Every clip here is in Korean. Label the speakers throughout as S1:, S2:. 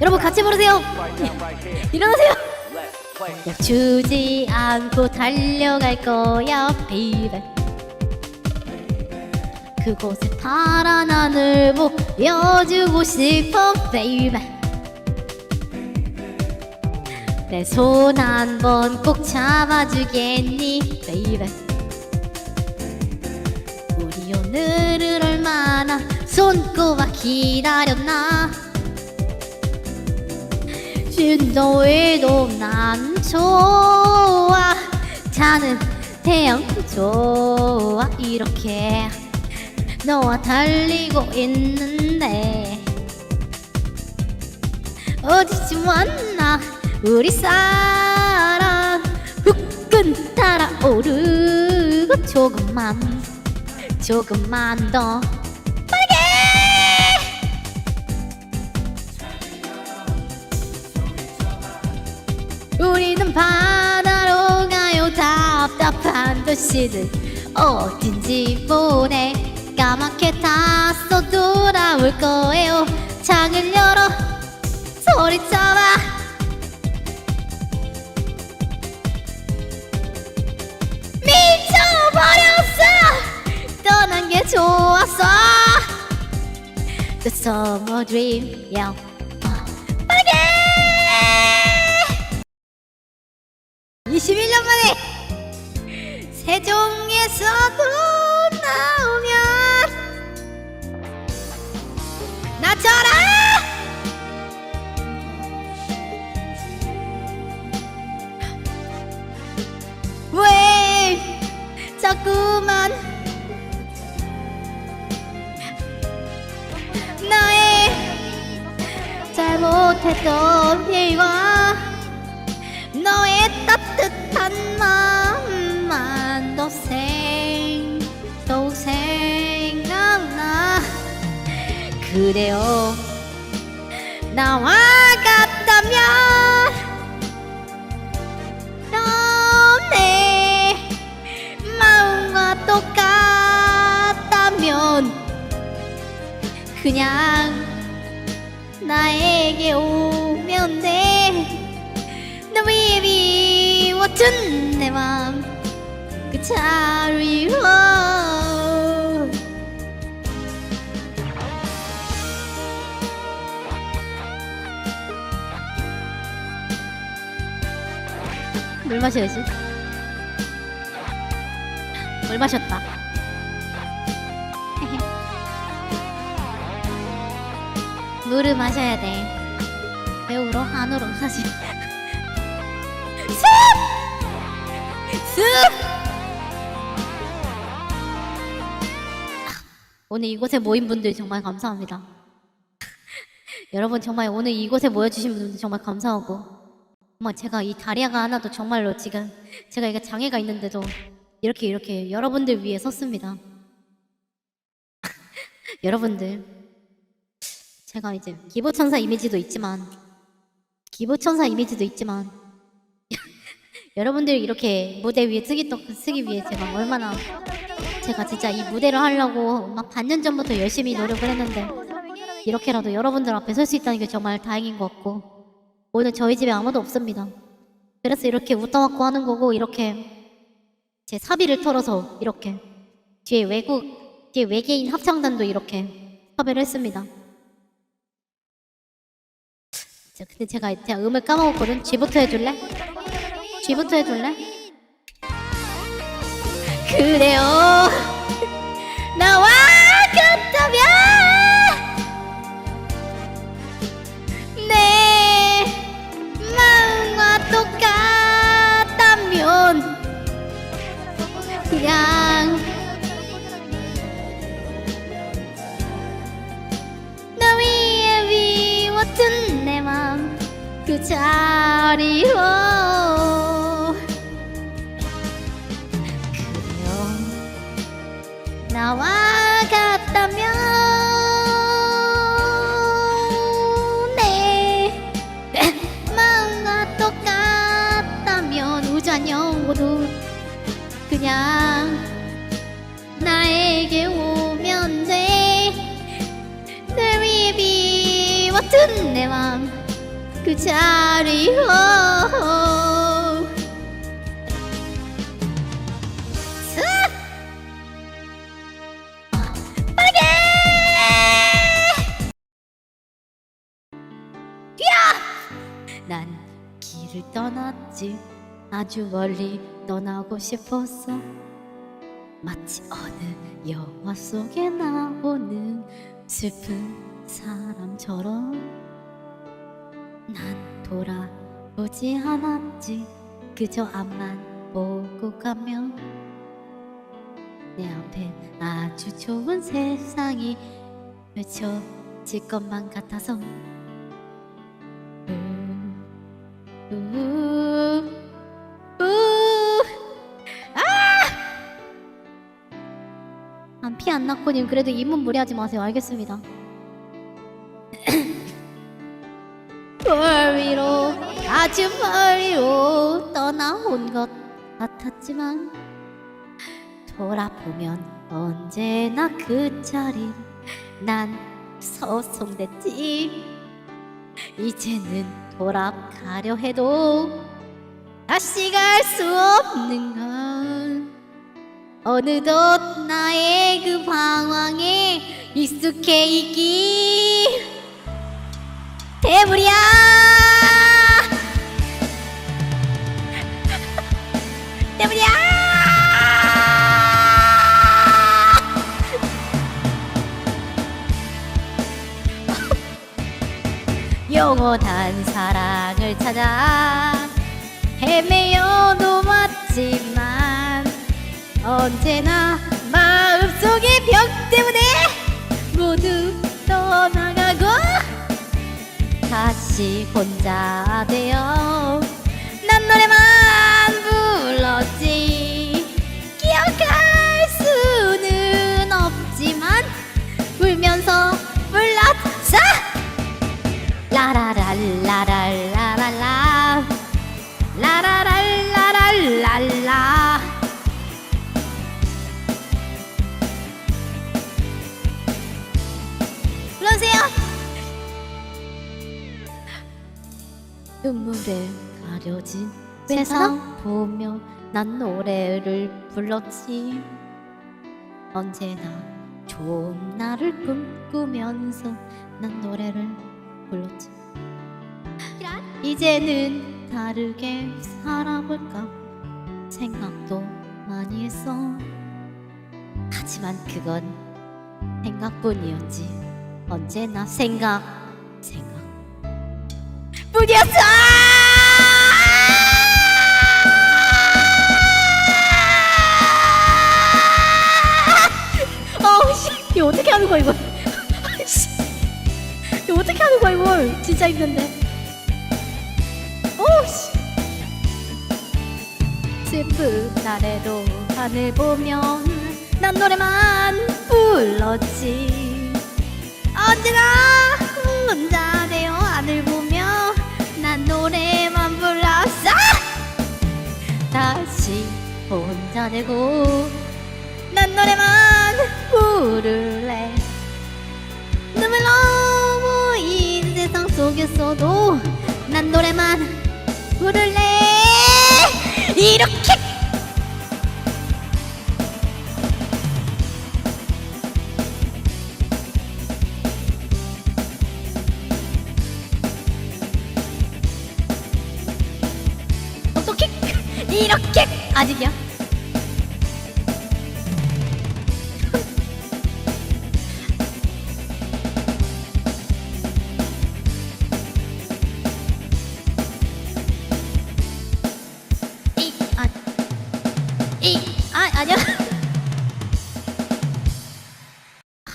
S1: 여러분 같이 부르세요. 일어나세요. 멈추지 않고 달려갈 거야, 베이베. 그곳에 파란 하늘 보여주고 싶어, 베이베. 내 손 한 번 꼭 잡아주겠니, 베이베. 우리 오늘을 얼마나 손꼽아 기다렸나. 진도에도 난 좋아. 자는 태양 좋아. 이렇게 너와 달리고 있는데 어디쯤 왔나? 우리 사랑 후끈 달아오르고 조금만 조금만 더 우리는 바다로 가요. 답답한 도시들 어딘지 모네 까맣게 탔어 돌아올 거예요. 창을 열어 소리쳐봐. 미쳐버렸어. 떠난 게 좋았어. The summer dream yeah. 세종에서도 나오면 나처럼 왜 자꾸만 나의 잘못했던 일과 너의 따뜻한 마음 그래요? 나와 같다면 너내 마음과 똑같다면 그냥 나에게 오면 돼. 너 위에 비워둔 내맘그 자리로 물 마셔야지 물 마셨다 물을 마셔야 돼 배우로 안으로 사실 습! 습! 오늘 이곳에 모인 분들 정말 감사합니다. 여러분 정말 오늘 이곳에 모여주신 분들 정말 감사하고 정말 제가 이 다리아가 하나도 정말로 지금 제가 이게 장애가 있는데도 이렇게 이렇게 여러분들 위해 섰습니다. 여러분들 제가 이제 기보천사 이미지도 있지만 기보천사 이미지도 있지만 여러분들 이렇게 무대 위에 쓰기 또 쓰기 위해 제가 얼마나 제가 진짜 이 무대를 하려고 막 반년 전부터 열심히 노력을 했는데 이렇게라도 여러분들 앞에 설 수 있다는 게 정말 다행인 것 같고 오늘 저희 집에 아무도 없습니다. 그래서 이렇게 웃다왔고 하는 거고 이렇게 제 사비를 털어서 이렇게 뒤에 외국 뒤에 외계인 합창단도 이렇게 섭외를 했습니다. 자, 근데 제가 제가 음을 까먹었거든. G부터 해줄래? G부터 해줄래? 그래요. 나와 나와 같다면. 내 마음과 똑같다면 우주 안녕 모두 그냥 나에게 오면 돼. 늘 위해 같은 내맘그 자리 호난 떠났지 아주 멀리 떠나고 싶었어. 마치 어느 영화 속에 나오는 슬픈 사람처럼 난 돌아보지 않았지. 그저 앞만 보고 가면 내 앞에 아주 좋은 세상이 펼쳐질 것만 같아서 안 났고님 그래도 입문 무리하지 마세요. 알겠습니다. 멀리로 아주 멀리로 떠나온 것 같았지만 돌아보면 언제나 그 자리 난 서성댔지. 이제는 돌아가려 해도 다시 갈 수 없는 건 어느덧 나의 그 방황에 익숙해 있기 때문이야. 때문이야! 영원한 사랑을 찾아 헤매 언제나 마음속의 벽 때문에 모두 떠나가고 다시 혼자 되어 눈물에 가려진 세상 보며 난 노래를 불렀지. 언제나 좋은 날을 꿈꾸면서 난 노래를 불렀지. 이제는 다르게 살아볼까 생각도 많이 했어. 하지만 그건 생각뿐이었지. 언제나 생각 생각 뿐이었어! 어우 씨. 이거 어떻게 하는 거야 이거? 씨. 이거 어떻게 하는 거야 이걸 진짜 힘든데. 어우 씨. 슬픈 날에도 하늘 보면 난 노래만 불렀지. 언제나 혼자 혼자 되고 난 노래만 부를래. 눈물로 보인 세상 속에서도 난 노래만 부를래. 이렇게. 이렇게. 아직이야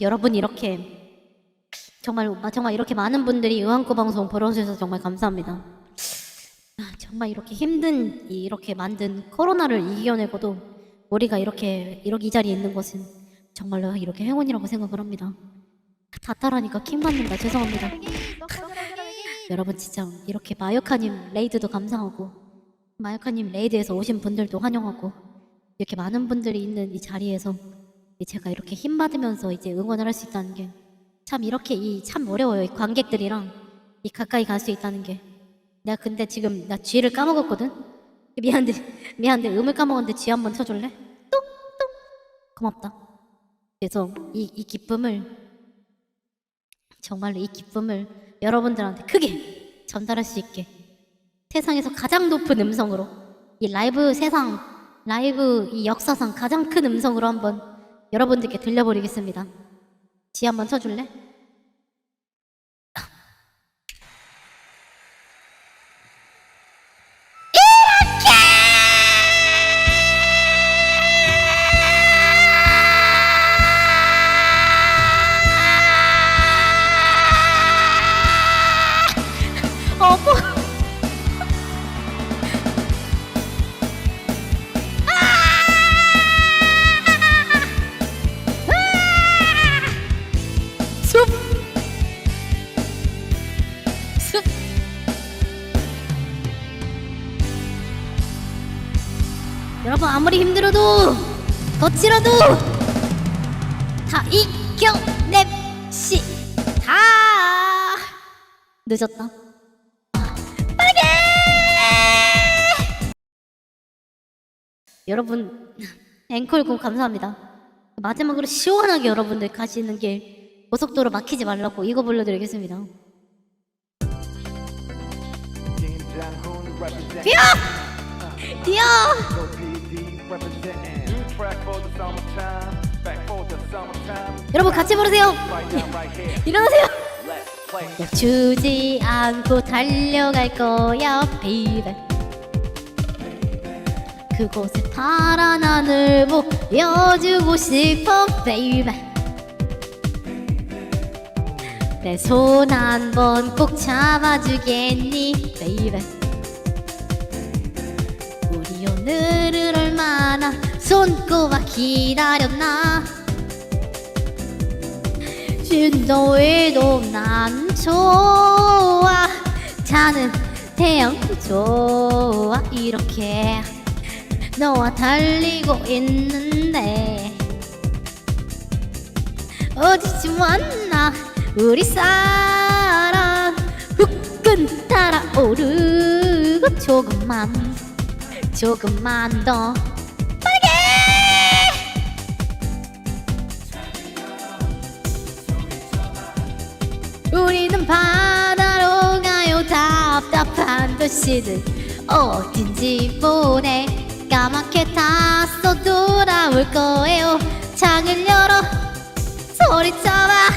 S1: 여러분 이렇게 정말 정말 이렇게 많은 분들이 의왕고 방송 보러 주셔서 정말 감사합니다. 아, 정말 이렇게 힘든 이- 이렇게 만든 코로나를 이겨내고도 우리가 이렇게 이렇게 이 자리에 있는 것은 정말로 이렇게 행운이라고 생각을 합니다. 다 따라니까 킴 받는다 죄송합니다. 여러분 진짜 이렇게 마요카님 레이드도 감사하고 마요카님 레이드에서 오신 분들도 환영하고 이렇게 많은 분들이 있는 이 자리에서 제가 이렇게 힘 받으면서 이제 응원을 할 수 있다는 게 참 이렇게 이 참 어려워요. 이 관객들이랑 이 가까이 갈 수 있다는 게. 내가 근데 지금 나 쥐를 까먹었거든. 미안한데 미안한데 음을 까먹었는데 쥐 한번 쳐줄래? 뚝뚝 고맙다. 그래서 이, 이 기쁨을 정말로 이 기쁨을 여러분들한테 크게 전달할 수 있게 세상에서 가장 높은 음성으로 이 라이브 세상 라이브 이 역사상 가장 큰 음성으로 한번 여러분들께 들려버리겠습니다. 지 한번 쳐줄래? 거칠어도 다 이겨냅시다 늦었다 빠르게 여러분 앵콜곡 감사합니다 마지막으로 시원하게 여러분들 가시는 길 고속도로 막히지 말라고 이거 불러드리겠습니다. 뛰어! 뛰어! 여러분 같이 부르세요. 일어나세요. 멈추지 않고 달려갈 거야 베이베 그곳에 파란 하늘 보여주고 싶어 베이베 내 손 한 번 꼭 잡아주겠니 베이베 우리 오늘을 얼마나 손꼽아 기다렸나? 진도 외도 난 좋아. 자는 태양 좋아. 이렇게 너와 달리고 있는데 어디쯤 왔나? 우리 사랑 후끈 달아오르고 조금만 조금만 더 우리는 바다로 가요. 답답한 도시들 어딘지 보내. 까맣게 탔어. 돌아올 거예요. 창을 열어. 소리쳐봐.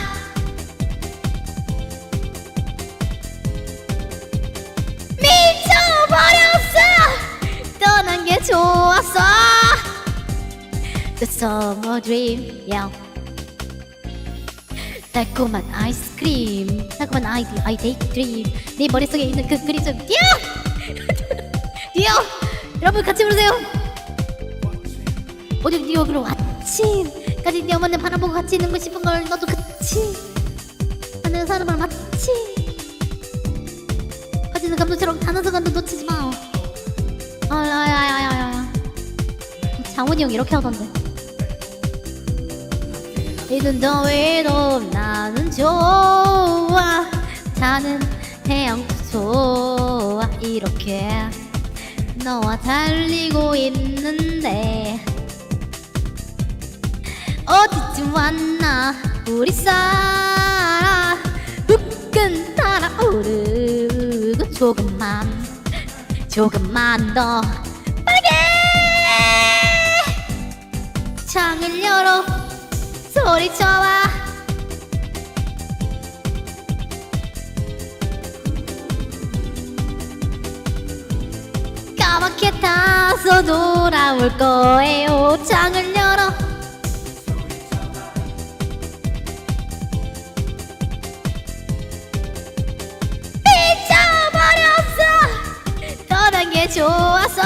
S1: 미쳐버렸어. 떠난 게 좋았어. The summer dream yeah. 달콤한 아이스크림 달콤한 아이디 아이데이 드림. 네 머릿속에 있는 그 그림 좀 뛰어! 뛰어! 여러분 같이 부르세요! 오늘 네 여기로 아침까지 네 어머니 바라보고 같이 있는 거 싶은 걸 너도 그치? 하는 사람을 맞지? 빠지는 감동처럼 단 한 순간도 놓치지 마. 아야야야야야 장훈이 형 이렇게 하던데 이는 더위도 나는 좋아. 자는 태양도 좋아 이렇게 너와 달리고 있는데 어디쯤 왔나 우리 사랑 후끈 달아오르고 조금만 조금만 더 빠르게. 창을 열어 소리쳐봐 까맣게 타서 돌아올 거예요. 창을 열어. 미쳐버렸어. 떠난 게 좋았어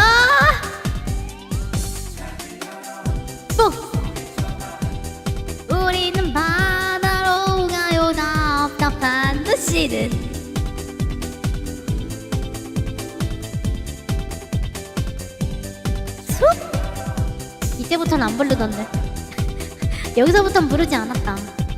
S1: 숲? 이때부터는 안 부르던데. 여기서부터는 부르지 않았다